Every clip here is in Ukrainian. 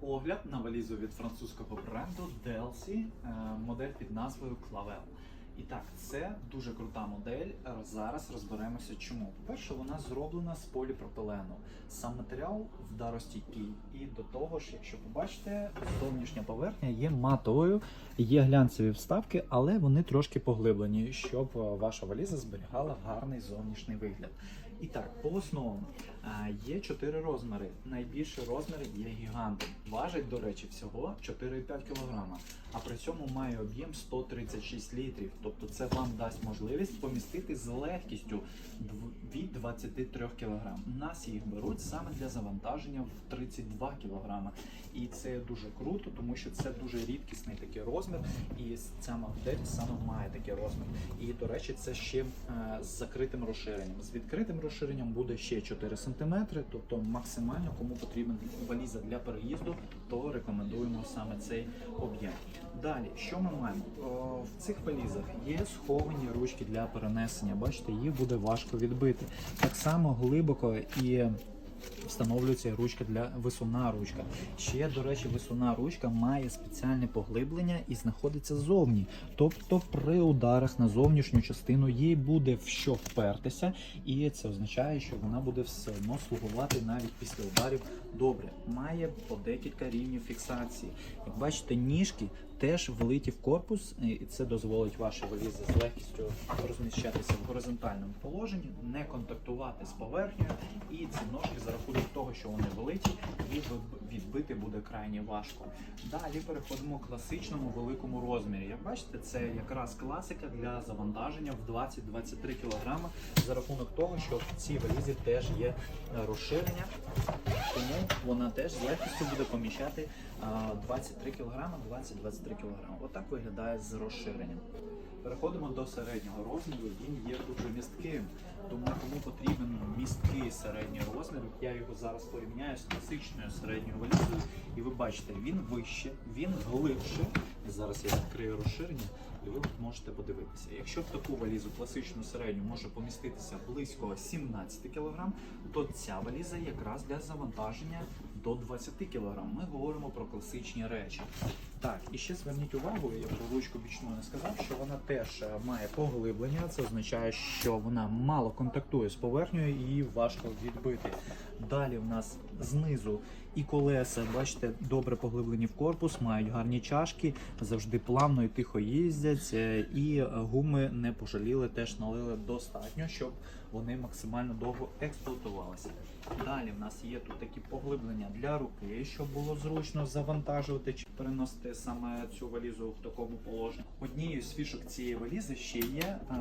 Огляд на валізу від французького бренду Delcy, е, модель під назвою Clavel. І так, це дуже крута модель. Зараз розберемося, чому. По-перше, вона зроблена з поліпропилену. Сам матеріал вдаростійкий. І до того ж, якщо побачите, зовнішня поверхня є матовою, є глянцеві вставки, але вони трошки поглиблені, щоб е, ваша валіза зберігала гарний зовнішній вигляд. І так, по основам є чотири розміри. Найбільший розмір є гігантом. Важить, до речі, всього 4,5 кг, а при цьому має об'єм 136 літрів. Тобто це вам дасть можливість помістити з легкістю від 23 кг. Нас їх беруть саме для завантаження в 32 кг. І це дуже круто, тому що це дуже рідкісний такий розмір, і ця модель саме має такий розмір. І до речі, це ще е, з закритим розширенням. З відкритим розширенням буде ще 4 см, тобто максимально кому потрібен валіза для переїзду, то рекомендуємо саме цей об'єм. Далі, що ми маємо? О, в цих валізах є сховані ручки для перенесення. Бачите, їх буде важко відбити. Так само глибоко і встановлюється ручка для висувна ручка. Ще, до речі, висувна ручка має спеціальне поглиблення і знаходиться ззовні. Тобто при ударах на зовнішню частину їй буде в що впертися, і це означає, що вона буде все одно слугувати навіть після ударів добре. Має по декілька рівнів фіксації. Як бачите, ніжки теж влиті в корпус, і це дозволить вашій валізі з легкістю розміщатися в горизонтальному положенні, не контактувати з поверхнею, і ці ножки за рахунок того, що вони великі, їх відбити буде крайні важко. Далі переходимо к класичному великому розмірі. Як бачите, це якраз класика для завантаження в 20-23 кг за рахунок того, що в цій валізі теж є е, розширення, тому вона теж з легкістю буде поміщати 23 кг, 20-23 кг. Отак виглядає з розширенням. Переходимо до середнього розміру. Він є дуже містким. Тому кому потрібен місткий середній розмір, я його зараз порівняю з класичною середньою валізою. І ви бачите, він вище, він глибше. І зараз я відкрию розширення, і ви можете подивитися. Якщо в таку валізу класичну середню може поміститися близько 17 кг, то ця валіза якраз для завантаження до 20 кг. Ми говоримо про класичні речі. Так, і ще зверніть увагу, я про ручку бічну не сказав, що вона теж е, має поглиблення. Це означає, що вона мало контактує з поверхнею і її важко відбити. Далі в нас знизу і колеса, бачите, добре поглиблені в корпус, мають гарні чашки, завжди плавно і тихо їздять. е, І гуми не пожаліли, теж налили достатньо, щоб вони максимально довго експлуатувалися. Далі в нас є тут такі поглиблення для руки, щоб було зручно завантажувати чи переносити саме цю валізу в такому положенні. Однією з фішок цієї валізи ще є а,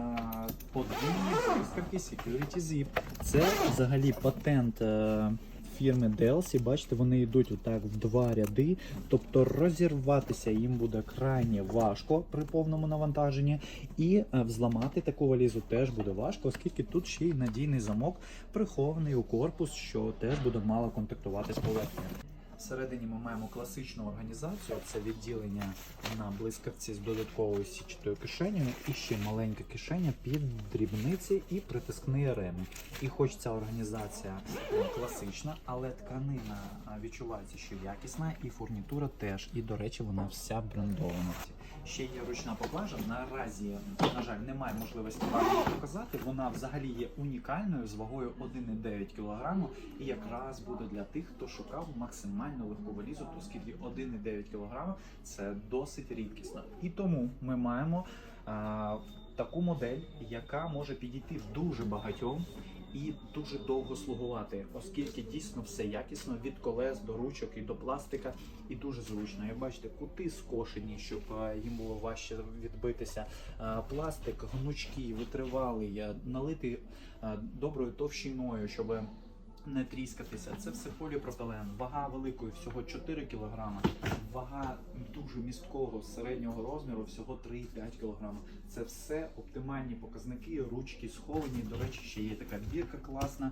подвійні блискавки Security Zip. Це взагалі патент. е, Фірми Delcy, бачите, вони йдуть отак в два ряди, тобто розірватися їм буде крайне важко при повному навантаженні, і е, взламати таку валізу теж буде важко, оскільки тут ще й надійний замок прихований у корпус, що теж буде мало контактувати з поверхнею. Всередині ми маємо класичну організацію, це відділення на блискавці з додатковою січатою кишенею і ще маленька кишеня під дрібниці і притискні реми. І хоч ця організація е, класична, але тканина е, відчувається, що якісна, і фурнітура теж. І, до речі, вона вся брендована. Ще є ручна поклажа. Наразі, на жаль, немає можливості вам показати. Вона взагалі є унікальною з вагою 1,9 кг і якраз буде для тих, хто шукав максимально легку валізу, оскільки 1,9 кг це досить рідкісно. І тому ми маємо а, таку модель, яка може підійти дуже багатьом. І дуже довго слугувати, оскільки дійсно все якісно від колес до ручок і до пластика, і дуже зручно. Як бачите, кути скошені, щоб їм було важче відбитися. Пластик гнучкий, витривалий, налитий доброю товщиною, щоб не тріскатися. Це все поліпропилен. Вага великої всього 4 кг. Вага дуже місткого середнього розміру всього 3,5 кг. Це все оптимальні показники, ручки сховані. До речі, ще є така бірка класна,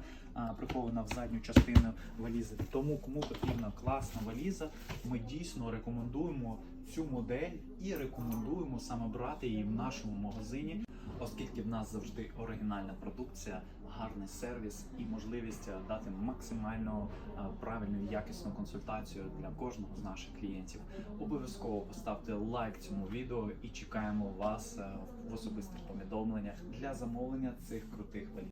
прихована в задню частину валізи. Тому кому потрібна класна валіза, ми дійсно рекомендуємо цю модель і рекомендуємо саме брати її в нашому магазині. Оскільки в нас завжди оригінальна продукція, гарний сервіс і можливість е, дати максимально е, правильну і якісну консультацію для кожного з наших клієнтів. Обов'язково поставте лайк цьому відео і чекаємо вас е, в особистих повідомленнях для замовлення цих крутих валіз.